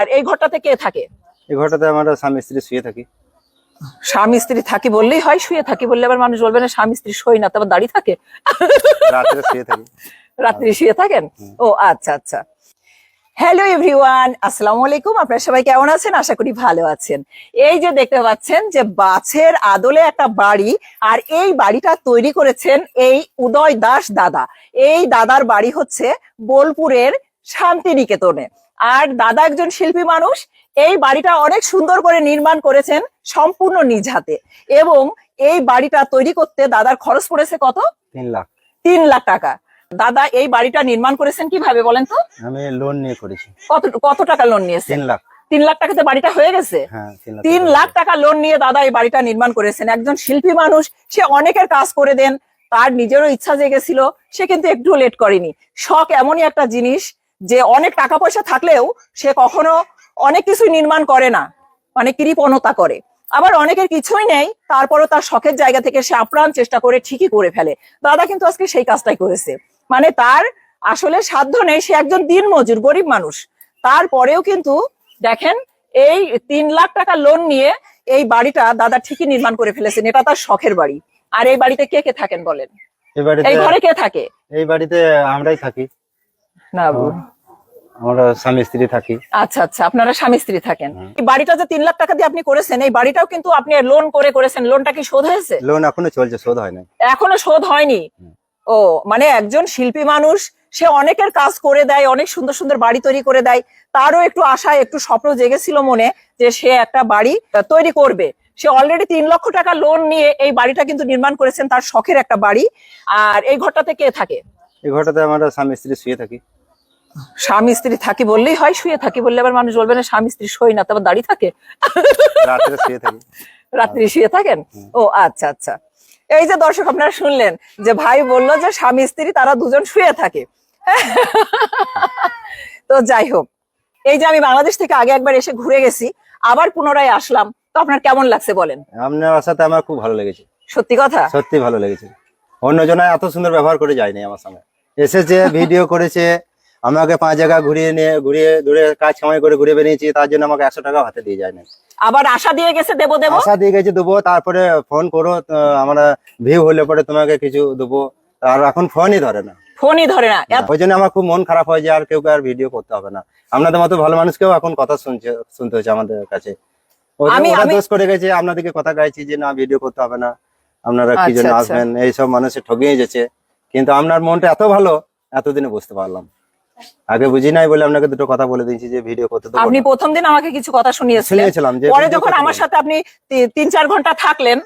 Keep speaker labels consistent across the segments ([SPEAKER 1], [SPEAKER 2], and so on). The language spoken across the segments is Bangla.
[SPEAKER 1] আর এই ঘরটাতে কে থাকে?
[SPEAKER 2] এই ঘরটাতে আমরা স্বামী স্ত্রী শুয়ে থাকি।
[SPEAKER 1] স্বামী স্ত্রী থাকি বললেই হয় শুয়ে থাকি বললে আবার মানুষ বলবে না স্বামী স্ত্রী শোয় না তারপর দাঁড়িয়ে থাকে?
[SPEAKER 2] রাত্রে শুয়ে থাকি।
[SPEAKER 1] রাত্রি শুয়ে থাকেন? ও আচ্ছা আচ্ছা। হ্যালো এভরিওয়ান আসসালামু আলাইকুম। আপনারা সবাই কেমন আছেন? আশা করি ভালো আছেন। এই যে দেখতে পাচ্ছেন যে বাছের আদলে একটা বাড়ি আর এই বাড়িটা তৈরি করেছেন এই উদয় দাস দাদা। এই দাদার বাড়ি হচ্ছে বোলপুরের শান্তিনিকেতনে। আর দাদা একজন শিল্পী মানুষ এই বাড়িটা অনেক সুন্দর করে নির্মাণ করেছেন সম্পূর্ণ নিজ হাতে। এবং এই বাড়িটা তৈরি করতে দাদার খরচ পড়েছে কত?
[SPEAKER 2] তিন লাখ।
[SPEAKER 1] তিন লাখ টাকা। দাদা এই বাড়িটা নির্মাণ করেছেন কীভাবে বলেন তো?
[SPEAKER 2] আমি লোন নিয়ে করেছি।
[SPEAKER 1] কত কত টাকা লোন নিয়েছেন?
[SPEAKER 2] তিন লাখ।
[SPEAKER 1] তিন লাখ টাকাতে বাড়িটা হয়ে গেছে?
[SPEAKER 2] হ্যাঁ তিন লাখ
[SPEAKER 1] তিন লাখ টাকা লোন নিয়ে দাদা এই বাড়িটা নির্মাণ করেছেন। একজন শিল্পী মানুষ সে অনেকের কাজ করে দেন তার নিজেরও ইচ্ছা জেগেছিল সে কিন্তু একটু লেট করেনি। শখ এমনই একটা জিনিস যে অনেক টাকা পয়সা থাকলেও সে কখনো অনেক কিছু নির্মাণ করে না মানে কৃপণতা করে। আবার অনেকের কিছুই নেই তারপরও তার শখের জায়গা থেকে সে আপ্রাণ চেষ্টা করে ঠিকই করে ফেলে। দাদা কিন্তু আজকে সেই কাজটাই করেছে। মানে তার আসলে সাধ্য নেই সে একজন দিনমজুর গরিব মানুষ। তারপরেও কিন্তু দেখেন এই তিন লাখ টাকা লোন নিয়ে এই বাড়িটা দাদা ঠিকই নির্মাণ করে ফেলেছেন। এটা তার শখের বাড়ি। আর এই বাড়িতে কে কে থাকেন বলেন?
[SPEAKER 2] এই
[SPEAKER 1] এই ঘরে কে থাকে?
[SPEAKER 2] এই বাড়িতে আমরাই থাকি।
[SPEAKER 1] না
[SPEAKER 2] আমরা স্বামী স্ত্রী থাকি।
[SPEAKER 1] আচ্ছা আচ্ছা আপনারা স্বামী স্ত্রী থাকেন। এই বাড়িটা যে তিন লাখ টাকা দিয়ে আপনি করেছেন এই বাড়িটাও কিন্তু আপনি লোন করে করেছেন। লোনটা কি শোধ হয়েছে?
[SPEAKER 2] লোন এখনও চলছে শোধ হয় না
[SPEAKER 1] এখনও শোধ হয়নি? ও মানে একজন শিল্পী মানুষ সে অনেকের কাজ করে দেয় অনেক সুন্দর সুন্দর বাড়ি তৈরি করে দেয়। তারও একটু আশা একটু স্বপ্ন জেগেছিল মনে যে সে একটা বাড়ি তৈরি করবে। সে অলরেডি তিন লক্ষ টাকা লোন নিয়ে এই বাড়িটা কিন্তু নির্মাণ করেছেন তার শখের একটা বাড়ি। আর এই ঘরটাতে কে থাকে?
[SPEAKER 2] এই ঘরটাতে আমরা স্বামী স্ত্রী শুয়ে থাকি।
[SPEAKER 1] স্বামী স্ত্রী থাকি বললেই হয় শুয়ে থাকি বললে আবার মানুষ বলবে না স্বামী স্ত্রী শোয় না তারপর দাঁড়িয়ে থাকে।
[SPEAKER 2] রাত্রে শুয়ে
[SPEAKER 1] থাকেন? ও আচ্ছা আচ্ছা। এই যে দর্শক আপনারা শুনলেন যে ভাই বলল যে স্বামী স্ত্রী তারা দুজন শুয়ে থাকে। তো যাই হোক এই যে আমি বাংলাদেশ থেকে আগে একবার এসে ঘুরে গেছি আবার পুনরায় আসলাম তো আপনার কেমন লাগছে বলেন?
[SPEAKER 2] আপনার সাথে আমার খুব ভালো লেগেছে।
[SPEAKER 1] সত্যি কথা?
[SPEAKER 2] সত্যি ভালো লেগেছে। অন্যজনায় এত সুন্দর ব্যবহার করে যায়নি আমার সঙ্গে। এসেছে ভিডিও করেছে আমাকে পাঁচ জায়গা ঘুরিয়ে নিয়ে ঘুরিয়ে দূরে কাজ সময় করে ঘুরে বেরিয়েছি তার জন্য আমাকে একশো টাকা হাতে দিয়ে যায় না
[SPEAKER 1] আবার আশা দিয়ে গেছে দেবো দেবো?
[SPEAKER 2] আশা দিয়ে গেছে দেবো তারপরে ফোন করো আমরা ভিউ হলে পরে তোমাকে কিছু দেবো। আর এখন ফোনই ধরে না।
[SPEAKER 1] ফোনই ধরে না।
[SPEAKER 2] ওই জন্য আমার খুব মন খারাপ হয় যে আর কেউ আর ভিডিও করতে হবে না। আপনাদের মতো ভালো মানুষকেও এখন কথা শুনছে শুনতে হচ্ছে আমাদের কাছে। ওরা
[SPEAKER 1] আমি-
[SPEAKER 2] দোষ করে গেছে আপনাদেরকে কথা গাইছি যে না ভিডিও করতে হবে না। আপনারা কি জন্য
[SPEAKER 1] আচ্ছা, আচ্ছা।
[SPEAKER 2] আসবেন? এইসব ঠকিয়ে যেছে কিন্তু আপনার মনটা এত ভালো এতদিনে বুঝতে পারলাম। আগে বুঝি নাই বলে আপনাকে দুটো কথা বলে দিয়েছি যে ভিডিও করতে দেবো
[SPEAKER 1] আপনি প্রথম দিন আমাকে কিছু কথা শুনিয়েছিলেন। পরে যখন আমার সাথে আপনি তি- তিন চার ঘণ্টা থাকলেন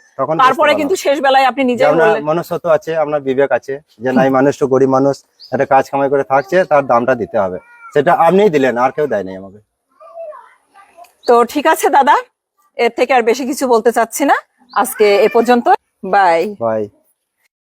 [SPEAKER 1] তারপরে কিন্তু শেষ বেলায় আপনি
[SPEAKER 2] যে
[SPEAKER 1] নিজেই
[SPEAKER 2] আপনার মনুষ্যত্ব আছে আপনার বিবেক আছে যে নাই মানুষটা গরিব মানুষ একটা কাজ কামাই করে থাকছে তার দামটা দিতে হবে। সেটা আপনিই দিলেন আর কেউ দেয় দেয়নি আমাকে।
[SPEAKER 1] তো ঠিক আছে দাদা এর থেকে আর বেশি কিছু বলতে চাচ্ছি না। আজকে এ পর্যন্ত বাই।
[SPEAKER 2] বাই।